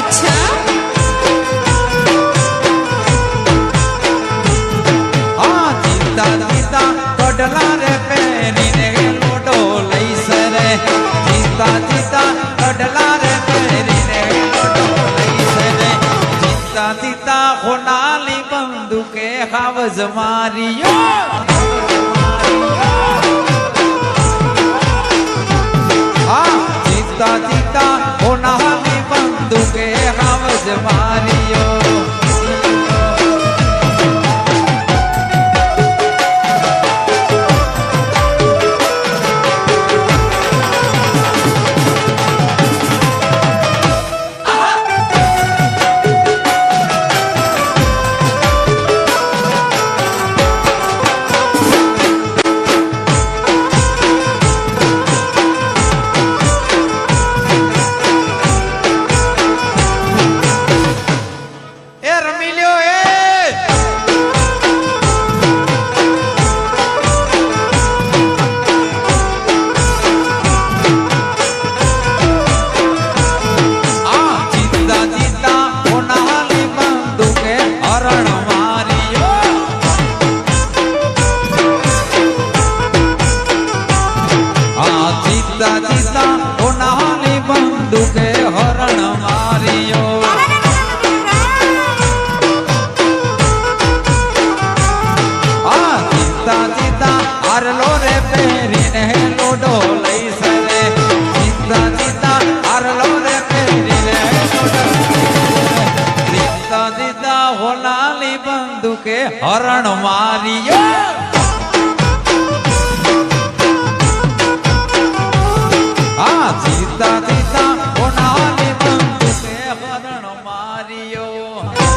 અચ્છા. હા ચિંતા ચિંતા કડલા રે પહેરીને લોડો લઈશ રે. ચિંતા ચિંતા કડલા રે પહેરીને લોડો લઈશ રે. ચિંતા ચિંતા હોનાલી બંદૂકે હાવજ માર્યો હા માર્યો બંદૂકે હરણ માર્યો આ ચિંતા ચિંતા આરલો રે પહેરીને લોડો લઈશ રે ચિંતા ચિંતા આરલો રે হারিও